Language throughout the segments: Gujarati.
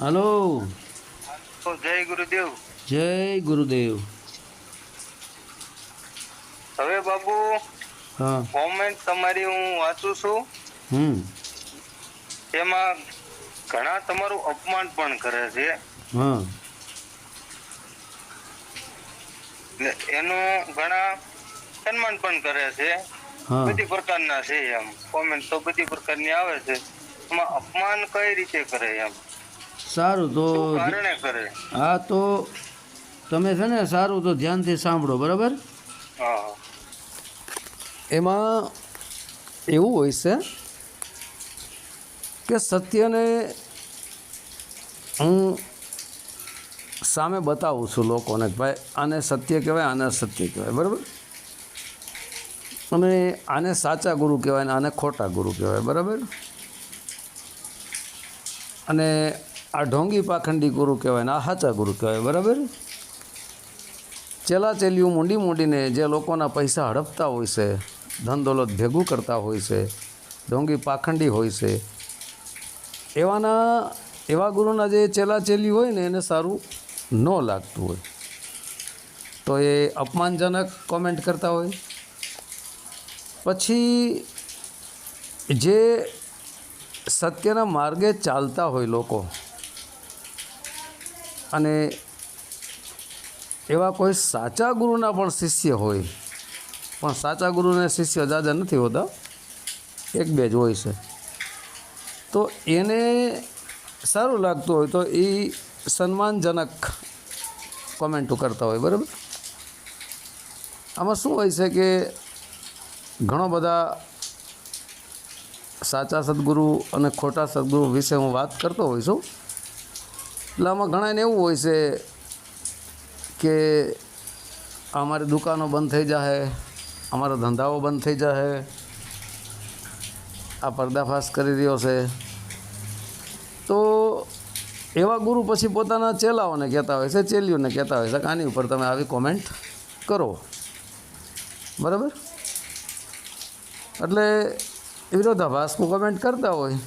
હલો. જય ગુરુદેવ. જય ગુરુદેવ. હવે બાબુ હા. કોમેન્ટ તમારી હું વાંચું છું. હમ. તેમાં ઘણા તમારું અપમાન પણ કરે છે. હા. એનું ઘણા સન્માન પણ કરે છે. બધી પ્રકારના છે એમ. કોમેન્ટ તો બધી પ્રકારની આવે છે. એમાં અપમાન કઈ રીતે કરે એમ? સારું તો હા તો તમે છે ને સારું તો ધ્યાનથી સાંભળો બરાબર? એમાં એવું હોય છે કે સત્યને હું સામે બતાવું છું લોકોને ભાઈ આને સત્ય કહેવાય આને સત્ય કહેવાય બરાબર? અને આને સાચા ગુરુ કહેવાય ને આને ખોટા ગુરુ કહેવાય બરાબર? અને આ ઢોંગી પાખંડી ગુરુ કહેવાય ને આ સાચા ગુરુ કહેવાય, બરાબર? ચેલા ચેલિયું મૂંડી મૂંડીને જે લોકોના પૈસા હડપતા હોય છે, ધન દોલત ભેગું કરતા હોય છે, ઢોંગી પાખંડી હોય છે, એવાના, એવા ગુરુના જે ચેલા ચેલી હોય ને એને સારું ન લાગતું હોય. તો એ અપમાનજનક કોમેન્ટ કરતા હોય. પછી જે સત્યના માર્ગે ચાલતા હોય લોકો અને એવા કોઈ સાચા ગુરુના પણ શિષ્ય હોય, પણ સાચા ગુરુને શિષ્ય જાજા નથી હોતા, એક બે જ હોય છે. તો એને સારું લાગતું હોય તો એ સન્માનજનક કોમેન્ટો કરતા હોય, બરાબર? આમાં શું હોય છે કે ઘણો બધા સાચા સદગુરુ અને ખોટા સદગુરુ વિશે હું વાત કરતો હોઉં છું એટલે આમાં ઘણાને એવું હોય છે કે અમારી દુકાનો બંધ થઈ જશે અમારા ધંધાઓ બંધ થઈ જશે આ પર્દાફાશ કરી રહ્યો છે. તો એવા ગુરુ પછી પોતાના ચેલાઓને કહેતા હોય છે, ચેલીઓને કહેતા હોય છે કે આની ઉપર તમે આવી કોમેન્ટ કરો. બરાબર? એટલે વિરોધાભાસનું કોમેન્ટ કરતા હોય.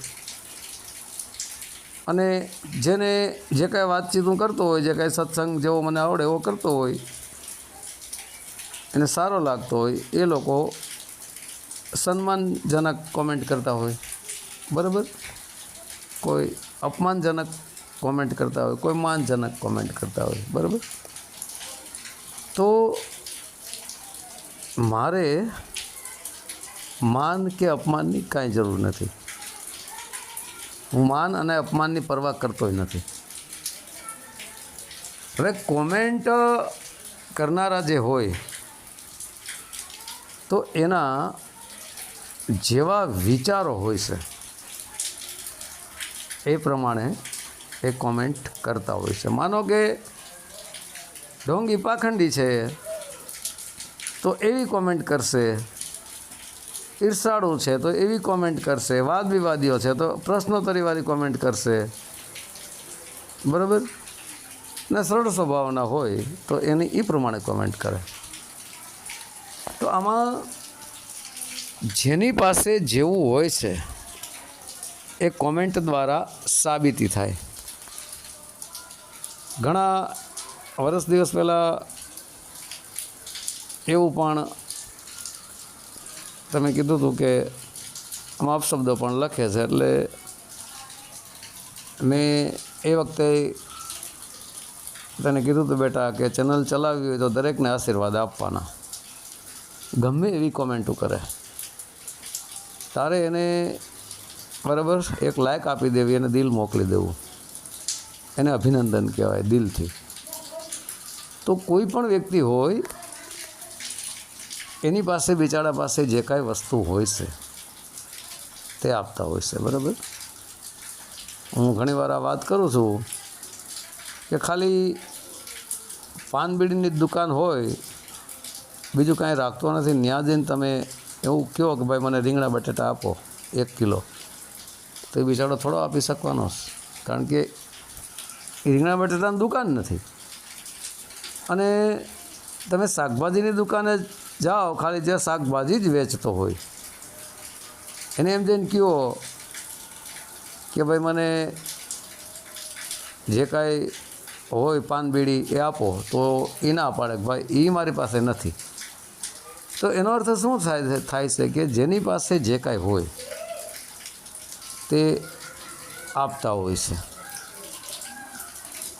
અને જેને જે કાંઈ વાતચીત હું કરતો હોય, જે કાંઈ સત્સંગ જેવો મને આવડે એવો કરતો હોય, એને સારો લાગતો હોય, એ લોકો સન્માનજનક કોમેન્ટ કરતા હોય. બરાબર? કોઈ અપમાનજનક કોમેન્ટ કરતા હોય, કોઈ માનજનક કોમેન્ટ કરતા હોય, બરાબર? તો મારે માન કે અપમાનની કાંઈ જરૂર નથી. હું માન અને અપમાનની પરવા કરતોય નથી. હવે કોમેન્ટ કરનારા જે હોય, તો એના જેવા વિચારો હોય છે. એ પ્રમાણે એ કોમેન્ટ કરતા હોય છે. માનો કે ઢોંગી પાખંડી છે, તો એવી કોમેન્ટ કરશે ઈર્ષાળુ છે, તો એવી કોમેન્ટ કરશે. વાદ વિવાદીઓ છે, તો પ્રશ્નોત્તરીવાળી કોમેન્ટ કરશે. બરાબર? ને સરળ સ્વભાવના હોય, તો એની એ પ્રમાણે કોમેન્ટ કરે. તો આમાં જેની પાસે જેવું હોય છે, એ કોમેન્ટ દ્વારા સાબિતી થાય. ઘણા વર્ષ દિવસ પહેલાં એવું પણ તમે કીધું હતું કે આમાં શબ્દો પણ લખે છે એટલે મેં એ વખતે તને કીધું હતું બેટા કે ચેનલ ચલાવવી હોય તો દરેકને આશીર્વાદ આપવાના. ગમે એવી કોમેન્ટો કરે. તારે એને બરાબર એક લાયક આપી દેવી, એને દિલ મોકલી દેવું. એને અભિનંદન કહેવાય દિલથી. તો કોઈ પણ વ્યક્તિ હોય એની પાસે બિચારા પાસે જે કાંઈ વસ્તુ હોય છે, તે આપતા હોય છે, બરાબર? હું ઘણીવાર આ વાત કરું છું કે ખાલી પાન બીડીની જ દુકાન હોય, બીજું કાંઈ રાખતો નથી. ત્યાં જઈને તમે એવું કહો કે ભાઈ મને રીંગણા બટેટા આપો, એક કિલો. તો એ બિચારો થોડો આપી શકવાનો કારણ કે રીંગણા બટેટાની દુકાન નથી. અને તમે શાકભાજીની દુકાને જાઓ, ખાલી ત્યાં શાકભાજી જ વેચતો હોય. એને એમ જઈને કહો કે ભાઈ મને જે કાંઈ હોય પાન બીડી એ આપો, તો એ ના પાડે ભાઈ એ મારી પાસે નથી. તો એનો અર્થ શું થાય થાય છે કે જેની પાસે જે કાંઈ હોય તે આપતા હોય છે.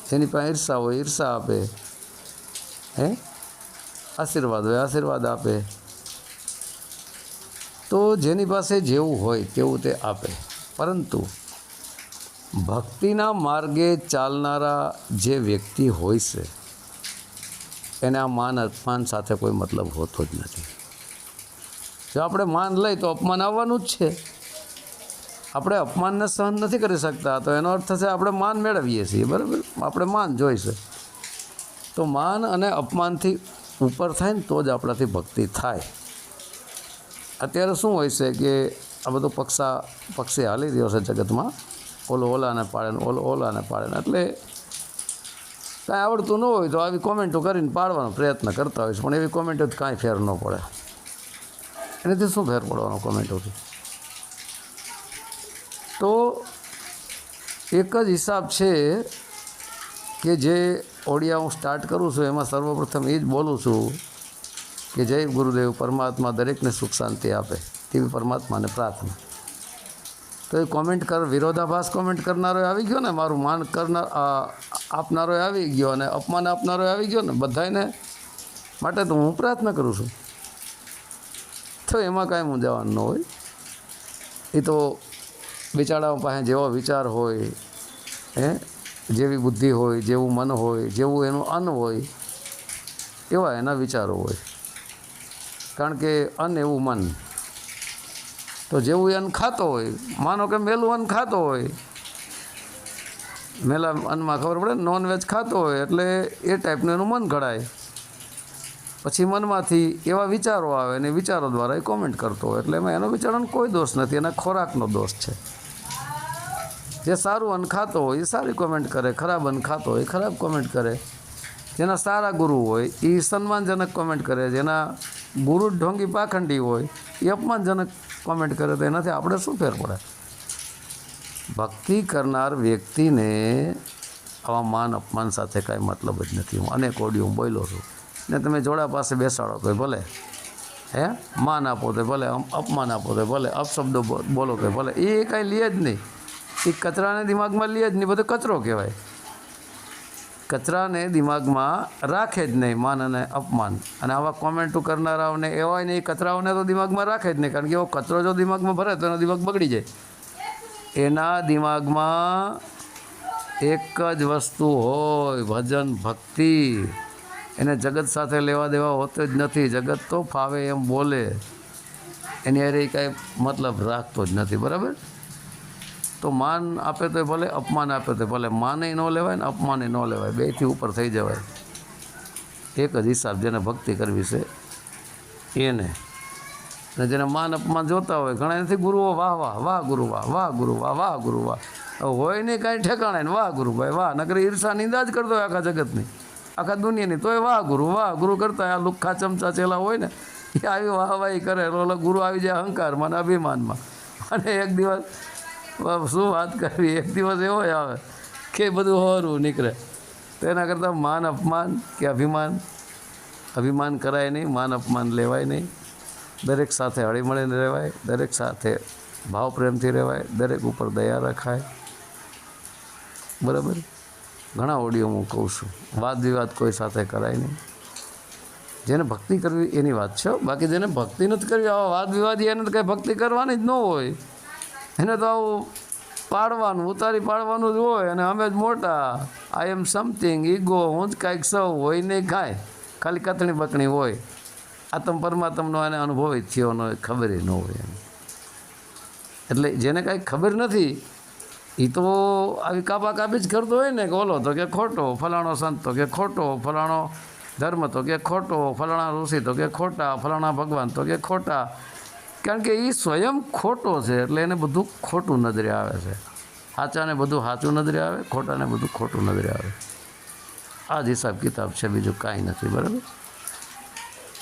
જેની પાસે ઈર્ષા હોય, ઈર્ષા આપે, હે? આશીર્વાદ હોય આશીર્વાદ આપે. તો જેની પાસે જેવું હોય તેવું તે આપે. પરંતુ ભક્તિના માર્ગે ચાલનારા જે વ્યક્તિ હોય છે, એને આ માન અપમાન સાથે કોઈ મતલબ હોતો જ નથી. જો આપણે માન લઈ તો અપમાન આવવાનું જ છે. આપણે અપમાનને સહન નથી કરી શકતા, તો એનો અર્થ થશે આપણે માન મેળવીએ છીએ, બરાબર? આપણે માન જોઈશે તો માન અને અપમાનથી ઉપર થાય ને તો જ આપણાથી ભક્તિ થાય. અત્યારે શું હોય છે કે આ બધું પક્ષા, પક્ષી હાલી રહ્યો છે જગતમાં. ઓલો ઓલાને પાડે ને ઓલો ઓલાને પાડે ને એટલે કાંઈ આવડતું ન હોય તો આવી કોમેન્ટો કરીને પાડવાનો પ્રયત્ન કરતા હોય છે, પણ એવી કોમેન્ટોથી કાંઈ ફેર ન પડે. એનાથી શું ફેર પડવાનો કોમેન્ટોથી? તો એક જ હિસાબ છે કે જે ઓડિયા હું સ્ટાર્ટ કરું છું, એમાં સર્વપ્રથમ એ જ બોલું છું કે જય ગુરુદેવ, પરમાત્મા દરેકને સુખ શાંતિ આપે, તેવી પરમાત્માને પ્રાર્થના. તો એ કોમેન્ટ કર, વિરોધાભાસ કોમેન્ટ કરનારો આવી ગયો ને, મારું માન કરનાર આપનારો આવી ગયો અને અપમાન આપનારો આવી ગયો ને બધાને માટે તો હું પ્રાર્થના કરું છું. તો એમાં કાંઈ મૂંઝાવાનું ન હોય. એ તો બિચારાઓ પાસે જેવો વિચાર હોય, હે? જેવી બુદ્ધિ હોય, જેવું મન હોય, જેવું એનું અન્ન હોય, એવા એના વિચારો હોય. કારણ કે અન્ન એવું મન. તો જેવું અન્ન ખાતો હોય, માનો કે મેલું અન્ન ખાતો હોય, મેલા અન્નમાં ખબર પડે નોનવેજ ખાતો હોય, એટલે એ ટાઈપનું એનું મન ઘડાય. પછી મનમાંથી એવા વિચારો આવે અને વિચારો દ્વારા એ કોમેન્ટ કરતો હોય, એટલે એમાં એનો વિચારોનો કોઈ દોષ નથી, એના ખોરાકનો દોષ છે. જે સારું અન્ન ખાતો હોય, એ સારી કોમેન્ટ કરે, ખરાબ અન્ન ખાતો હોય, એ ખરાબ કોમેન્ટ કરે. જેના સારા ગુરુ હોય, એ સન્માનજનક કોમેન્ટ કરે. જેના ગુરુ ઢોંગી પાખંડી હોય, એ અપમાનજનક કોમેન્ટ કરે. તો એનાથી આપણે શું ફેર પડે? ભક્તિ કરનાર વ્યક્તિને આવા માન અપમાન સાથે કાંઈ મતલબ જ નથી. હું અનેક ઓડિયો હું બોલ્યો છું. ને તમે જોડા પાસે બેસાડો તો ભલે. હે? માન આપો તો ભલે અપમાન આપો તો ભલે, અપશબ્દો બોલો તો ભલે. એ કાંઈ લે જ નહીં. એ કચરાને દિમાગમાં લે જ નહીં, બધો કચરો કહેવાય. કચરાને દિમાગમાં રાખે જ નહીં, માન અને અપમાન. અને આવા કોમેન્ટો કરનારાઓને એવાય નહીં, કચરાઓને તો દિમાગમાં રાખે જ નહીં, કારણ કે એવો કચરો જો દિમાગમાં ભરે તો એનો દિમાગ બગડી જાય. એના દિમાગમાં એક જ વસ્તુ હોય, ભજન ભક્તિ. એને જગત સાથે લેવા દેવા હોતો જ નથી, જગત તો ફાવે એમ બોલે. એની અરે કાંઈ મતલબ રાખતો જ નથી, બરાબર? તો માન આપે તો ભલે, અપમાન આપે તો ભલે. માને ન લેવાય ને અપમાને ન લેવાય. બેથી ઉપર થઈ જવાય. એક જ હિસાબ જેને ભક્તિ કરવી છે, એને. અને જેને માન અપમાન જોતા હોય, ઘણા નથી ગુરુઓ વાહ વાહ વાહ, ગુરુ, વાહ વાહ, ગુરુ, વાહ વાહ, ગુરુ, વાહ. હોય નહીં કાંઈ ઠેકાણે ને વાહ ગુરુભાઈ વાહ. નકરી ઈર્ષા, નિંદા જ કરતો હોય આખા જગતની. આખા દુનિયાની. તોય વાહ, ગુરુ વાહ, ગુરુ કરતા આ લુખ્ખા ચમચા ચેલા હોય ને, એ આવી વાહ વાહી કરે ઓલો ગુરુ આવી જાય અહંકારમાં અને અભિમાનમાં. અને એક દિવસ શું વાત કરવી એક દિવસ એવો આવે કે બધું હોરું નીકળે. તો એના કરતાં માન અપમાન કે અભિમાન? અભિમાન કરાય નહીં, માન અપમાન લેવાય નહીં. દરેક સાથે હળીમળીને રહેવાય, દરેક સાથે ભાવ પ્રેમથી રહેવાય, દરેક ઉપર દયા રખાય. બરાબર? ઘણા ઓડિયો હું કહું છું. વાદ વિવાદ કોઈ સાથે કરાય નહીં. જેને ભક્તિ કરવી એની વાત છે. બાકી જેને ભક્તિ નથી કરવી, આવા વાદ વિવાદ એને તો કંઈ ભક્તિ કરવાની જ ન હોય. એને તો આવું પાડવાનું, ઉતારી પાડવાનું જ હોય અને અમે જ મોટા. આઈ એમ સમથિંગ ઈગો હું જ કાંઈક સૌ હોય નહીં કાંઈ. ખાલી કથણી બકણી હોય. આત્મ પરમાત્મનો એને અનુભવ જ થયો ન ખબર ન હોય એમ. એટલે જેને કાંઈ ખબર નથી એ તો આવી કાપા કાપી જ કરતો હોય ને કે ઓલો તો કે ખોટો, ફલાણો સંત તો કે ખોટો, ફલાણો ધર્મ તો કે ખોટો, ફલાણા ઋષિ તો કે ખોટા, ફલાણા ભગવાન તો કે ખોટા. કારણ કે એ સ્વયં ખોટો છે એટલે એને બધું ખોટું નજરે આવે છે. સાચાને બધું સાચું નજરે આવે, ખોટાને બધું ખોટું નજરે આવે. આ જ હિસાબ કિતાબ છે, બીજું કાંઈ નથી, બરાબર?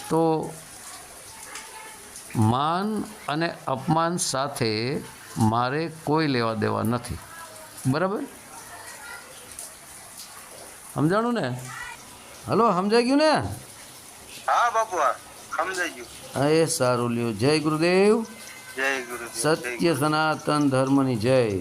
તો માન અને અપમાન સાથે મારે કોઈ લેવા દેવા નથી. બરાબર? સમજાણું ને? હલો, સમજાઈ ગયું ને? હા, બાપુ એ સારું લ્યો. જય ગુરુદેવ. જય ગુરુદેવ સત્ય સનાતન ધર્મની જય.